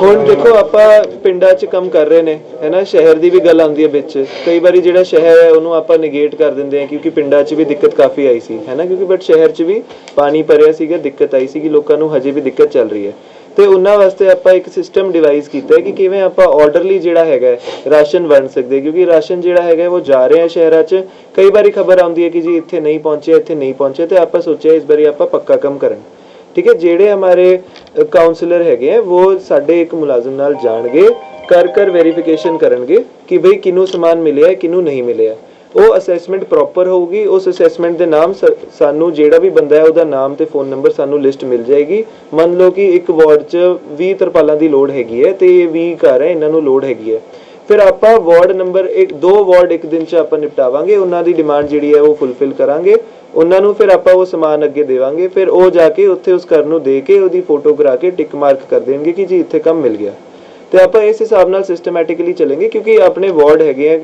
ਹੁਣ ਦੇਖੋ ਆਪਾਂ ਪਿੰਡਾਂ 'ਚ ਕੰਮ ਕਰ ਰਹੇ ਨੇ ਹੈਨਾ ਸ਼ਹਿਰ ਦੀ ਵੀ ਗੱਲ ਆਉਂਦੀ ਹੈ ਵਿੱਚ। ਕਈ ਵਾਰੀ ਜਿਹੜਾ ਸ਼ਹਿਰ ਹੈ ਉਹਨੂੰ ਆਪਾਂ ਨਿਗੇਟ ਕਰ ਦਿੰਦੇ ਹਾਂ ਕਿਉਂਕਿ ਪਿੰਡਾਂ 'ਚ ਵੀ ਦਿੱਕਤ ਕਾਫੀ ਆਈ ਸੀ ਹੈਨਾ ਕਿਉਂਕਿ ਬਟ ਸ਼ਹਿਰ 'ਚ ਵੀ ਪਾਣੀ ਭਰਿਆ ਸੀਗਾ ਦਿੱਕਤ ਆਈ ਸੀ ਕਿ ਲੋਕਾਂ ਨੂੰ ਹਜੇ ਵੀ ਦਿੱਕਤ ਚੱਲ ਰਹੀ ਹੈ। ਤੇ ਉਹਨਾਂ ਵਾਸਤੇ ਆਪਾਂ ਇੱਕ ਸਿਸਟਮ ਡਿਵਾਈਸ ਕੀਤਾ ਹੈ ਕਿ ਕਿਵੇਂ ਆਪਾਂ ਆਰਡਰਲੀ ਜਿਹੜਾ ਹੈਗਾ ਰਾਸ਼ਨ ਵੰਡ ਸਕਦੇ ਕਿਉਂਕਿ ਰਾਸ਼ਨ ਜਿਹੜਾ ਹੈਗਾ ਉਹ ਜਾ ਰਿਹਾ ਹੈ ਸ਼ਹਿਰਾਂ 'ਚ। ਕਈ ਵਾਰੀ ਖਬਰ ਆਉਂਦੀ ਹੈ ਕਿ ਜੀ ਇੱਥੇ ਨਹੀਂ ਪਹੁੰਚਿਆ, ਇੱਥੇ ਨਹੀਂ ਪਹੁੰਚਿਆ ਤੇ ਆਪਾਂ ਸੋਚਿਆ ਇਸ ਵਾਰੀ ਆਪਾਂ ਪੱਕਾ ਕੰਮ ਕਰਨ। ਠੀਕ ਹੈ, ਜਿਹੜੇ ਹਮਾਰੇ ਕਾਉਂਸਲਰ ਹੈਗੇ ਆ ਉਹ ਸਾਡੇ ਇੱਕ ਮੁਲਾਜ਼ਮ ਨਾਲ ਜਾਣਗੇ ਕਰ ਕਰ ਵੈਰੀਫਿਕੇਸ਼ਨ ਕਰਨਗੇ ਕਿ ਭਈ ਕਿਨੂੰ ਸਮਾਨ ਮਿਲਿਆ ਹੈ ਕਿਨੂੰ ਨਹੀਂ ਮਿਲਿਆ ਉਹ ਅਸੈਸਮੈਂਟ ਪ੍ਰੋਪਰ ਹੋਊਗੀ, ਉਸ ਅਸੈਸਮੈਂਟ ਦੇ ਨਾਮ ਸਾਨੂੰ ਜਿਹੜਾ ਵੀ ਬੰਦਾ ਹੈ, ਉਹਦਾ ਨਾਮ ਤੇ ਫੋਨ ਨੰਬਰ ਸਾਨੂੰ ਲਿਸਟ ਮਿਲ ਜਾਏਗੀ। ਮੰਨ ਲਓ ਕਿ ਇੱਕ ਵਾਰਡ 'ਚ 20 ਤਰਪਾਲਾਂ ਦੀ ਲੋੜ ਹੈਗੀ ਹੈ ਤੇ 20 ਘਰ ਹੈ, ਇਹਨਾਂ ਨੂੰ ਲੋੜ ਹੈਗੀ ਹੈ। ਫਿਰ ਆਪਾਂ ਵਾਰਡ ਨੰਬਰ 1 ਦੋ ਵਾਰਡ ਇੱਕ ਦਿਨ 'ਚ ਆਪਾਂ ਨਿਪਟਾਵਾਂਗੇ, ਉਹਨਾਂ ਦੀ ਡਿਮਾਂਡ ਜਿਹੜੀ ਹੈ ਉਹ ਫੁੱਲਫਿਲ ਕਰਾਂਗੇ। ਉਹਨਾਂ ਨੂੰ ਫਿਰ ਆਪਾਂ ਉਹ ਸਮਾਨ ਅੱਗੇ ਦੇਵਾਂਗੇ, ਫਿਰ ਉਹ ਜਾ ਕੇ ਉੱਥੇ ਉਸ ਘਰ ਨੂੰ ਦੇ ਕੇ ਉਹਦੀ ਫੋਟੋ ਕਰਾ ਕੇ ਟਿਕ ਮਾਰਕ ਕਰ ਦੇਣਗੇ ਕਿ ਜੀ ਇੱਥੇ ਕੰਮ ਮਿਲ ਗਿਆ। ਤੇ ਆਪਾਂ ਇਸ ਹਿਸਾਬ ਨਾਲ ਸਿਸਟਮੈਟਿਕਲੀ ਚੱਲਾਂਗੇ, ਕਿਉਂਕਿ ਆਪਣੇ ਵਾਰਡ ਹੈਗੇ ਆ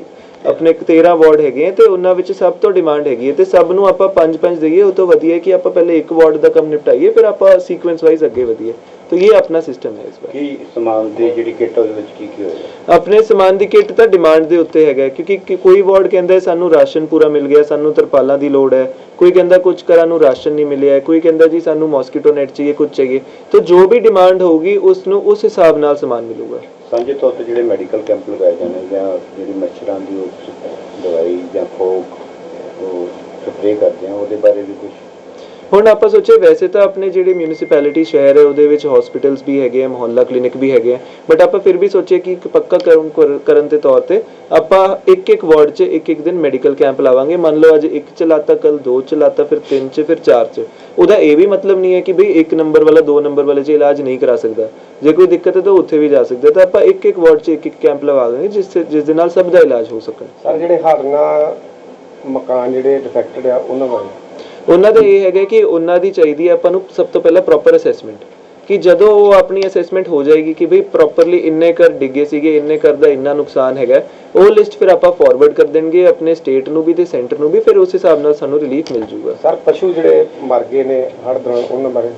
ਆਪਣੇ 13 ਵਾਰਡ ਹੈਗੇ ਤੇ ਉਹਨਾਂ ਵਿੱਚ ਸਭ ਤੋਂ ਡਿਮਾਂਡ ਹੈਗੀ ਹੈ ਤੇ ਸਭ ਨੂੰ ਆਪਾਂ ਪੰਜ ਪੰਜ ਦਈਏ ਉਹ ਤੋਂ ਵਧੀਆ ਕਿ ਆਪਾਂ ਪਹਿਲੇ ਇੱਕ ਵਾਰਡ ਦਾ ਕੰਮ ਨਿਪਟਾਈਏ ਫਿਰ ਆਪਾਂ ਸੀਕੁਐਂਸ ਵਾਈਜ਼ ਅੱਗੇ ਵਧੀਏ। ਤਾਂ ਇਹ ਆਪਣਾ ਸਿਸਟਮ ਹੈ ਇਸ ਵਾਰ। ਕੀ ਸਮਾਨ ਦੀ ਜਿਹੜੀ ਕਿੱਟ ਉਹਦੇ ਵਿੱਚ ਕੀ ਕੀ ਹੋਏਗਾ ਆਪਣੇ ਸਮਾਨ ਦੀ ਕਿੱਟ ਤਾਂ ਡਿਮਾਂਡ ਦੇ ਉੱਤੇ ਹੈਗਾ ਕਿਉਂਕਿ ਕੋਈ ਵਾਰਡ ਕਹਿੰਦਾ ਹੈ ਸਾਨੂੰ ਰਾਸ਼ਨ ਪੂਰਾ ਮਿਲ ਗਿਆ ਸਾਨੂੰ ਤਰਪਾਲਾਂ ਦੀ ਲੋੜ ਹੈ। ਕੋਈ ਕਹਿੰਦਾ ਕੁਝ ਘਰਾਂ ਨੂੰ ਰਾਸ਼ਨ ਨਹੀਂ ਮਿਲਿਆ ਕੋਈ ਕਹਿੰਦਾ ਜੀ ਸਾਨੂੰ ਮੋਸਕੀਟੋ ਨੈਟ ਚਾਹੀਏ ਕੁਝ ਚਾਹੀਏ। ਤਾਂ ਜੋ ਵੀ ਡਿਮਾਂਡ ਹੋਊਗੀ ਉਸ ਨੂੰ ਉਸ ਹਿਸਾਬ ਨਾਲ ਸਮਾਨ ਮਿਲੂਗਾ। ਸਾਂਝੇ ਤੌਰ ਤੇ ਜਿਹੜੇ ਮੈਡੀਕਲ ਕੈਂਪ ਲਗਾਏ ਜਾਂਦੇ ਜਾਂ ਜਿਹੜੀ ਮੱਛਰਾਂ ਦੀ ਉਹ ਦਵਾਈ ਜਾਂ ਫੋਕ ਉਹ ਸਪਰੇਅ ਕਰਦੇ ਆ, ਉਹਦੇ ਬਾਰੇ ਵੀ ਕੁਝ ਹੁਣ ਆਪਾਂ ਸੋਚੇ ਵੈਸੇ ਤਾਂ ਆਪਣੇ ਜਿਹੜੇ ਮਿਊਨਿਸਪੈਲਿਟੀ ਸ਼ਹਿਰ ਹੈ, ਉਹਦੇ ਵਿੱਚ ਹਸਪੀਟਲਸ ਵੀ ਹੈਗੇ ਆ, ਮੁਹੱਲਾ ਕਲੀਨਿਕ ਵੀ ਹੈਗੇ ਆ ਬਟ ਆਪਾਂ ਫਿਰ ਵੀ ਸੋਚੇ ਕਿ ਇੱਕ ਪੱਕਾ ਕਰਨ ਕਰਨ ਦੇ ਤੌਰ ਤੇ ਆਪਾਂ ਇੱਕ ਇੱਕ ਵਾਰਡ 'ਚ ਇੱਕ ਇੱਕ ਦਿਨ ਮੈਡੀਕਲ ਕੈਂਪ ਲਾਵਾਂਗੇ। ਮੰਨ ਲਓ ਅੱਜ ਇੱਕ ਚ ਕੱਲ ਦੋ ਚ ਫਿਰ ਤਿੰਨ ਚ, ਫਿਰ ਚਾਰ ਚ। ਉਹਦਾ ਇਹ ਵੀ ਮਤਲਬ ਨਹੀਂ ਹੈ ਕਿ ਬਈ ਇੱਕ ਨੰਬਰ ਵਾਲਾ, ਦੋ ਨੰਬਰ ਵਾਲੇ 'ਚ ਇਲਾਜ ਨਹੀਂ ਕਰਾ ਸਕਦਾ। ਜੇ ਕੋਈ ਦਿੱਕਤ ਹੈ ਤਾਂ ਉੱਥੇ ਵੀ ਜਾ ਸਕਦਾ ਤਾਂ ਆਪਾਂ ਇੱਕ ਇੱਕ ਵਾਰਡ 'ਚ ਇੱਕ ਇੱਕ ਕੈਂਪ ਲਵਾ ਦਾਂਗੇ, ਜਿਸ ਜਿਸ ਦੇ ਨਾਲ ਸਭ ਦਾ ਇਲਾਜ ਹੋ ਸਕੇ ਸਰ, ਜਿਹੜੇ ਹਾਰਨਾ ਮਕਾਨ ਜਿਹੜੇ ਡਿਫੈਕਟਡ ਆ, ਉਹਨਾਂ ਬਾਰੇ ਉਹਨਾਂ ਦਾ ਇਹ ਹੈਗਾ ਕਿ ਉਹਨਾਂ ਦੀ ਚਾਹੀਦੀ ਹੈ ਆਪਾਂ ਨੂੰ ਸਭ ਤੋਂ ਪਹਿਲਾਂ ਪ੍ਰੋਪਰ ਅਸੈਸਮੈਂਟ ਕਿ ਜਦੋਂ ਉਹ ਆਪਣੀ ਅਸੈਸਮੈਂਟ ਹੋ ਜਾਏਗੀ ਕਿ ਭਈ ਪ੍ਰੋਪਰਲੀ ਇੰਨੇ ਕਰ ਡਿੱਗੇ ਸੀਗੇ ਇੰਨੇ ਕਰ ਦਾ ਇੰਨਾ ਨੁਕਸਾਨ ਹੈਗਾ ਉਹ ਲਿਸਟ ਫਿਰ ਆਪਾਂ ਫਾਰਵਰਡ ਕਰ ਦੇਣਗੇ ਆਪਣੇ ਸਟੇਟ ਨੂੰ ਵੀ ਤੇ ਸੈਂਟਰ ਨੂੰ ਵੀ ਫਿਰ ਉਸ ਹਿਸਾਬ ਨਾਲ ਸਾਨੂੰ ਰਿਲੀਫ ਮਿਲ ਜਾਊਗਾ। ਸਰ ਪਸ਼ੂ ਜਿਹੜੇ ਮਰ ਗਏ ਨੇ ਹੜ੍ਹ ਦੌਰਾਨ ਉਹਨਾਂ ਬਾਰੇ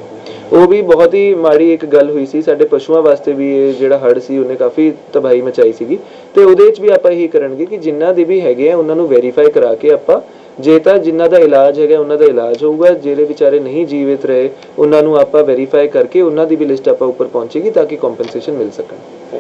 ਉਹ ਵੀ ਬਹੁਤ ਹੀ ਮਾੜੀ ਇੱਕ ਗੱਲ ਹੋਈ ਸੀ ਸਾਡੇ ਪਸ਼ੂਆਂ ਵਾਸਤੇ ਵੀ ਇਹ ਜਿਹੜਾ ਹੜ੍ਹ ਸੀ ਉਹਨੇ ਕਾਫੀ ਤਬਾਹੀ ਮਚਾਈ ਸੀਗੀ। ਤੇ ਉਹਦੇ ਵਿੱਚ ਵੀ ਆਪਾਂ ਇਹੀ ਕਰਨਗੇ ਕਿ ਜਿੰਨਾ ਦੇ ਵੀ ਹੈਗੇ ਆ ਉਹਨਾਂ ਨੂੰ ਵੈਰੀਫਾਈ ਕਰਾ ਕੇ ਆਪਾਂ ਜੇ ਤਾਂ ਜਿਨ੍ਹਾਂ ਦਾ ਇਲਾਜ ਹੈਗਾ, ਉਹਨਾਂ ਦਾ ਇਲਾਜ ਹੋਊਗਾ, ਜਿਹੜੇ ਵਿਚਾਰੇ ਨਹੀਂ ਜੀਵਿਤ ਰਹੇ, ਉਹਨਾਂ ਨੂੰ ਆਪਾਂ ਵੈਰੀਫਾਈ ਕਰਕੇ ਉਹਨਾਂ ਦੀ ਵੀ ਲਿਸਟ ਆਪਾਂ ਉੱਪਰ ਪਹੁੰਚੇਗੀ ਤਾਂ ਕਿ ਕੰਪਨਸੇਸ਼ਨ ਮਿਲ ਸਕਣ।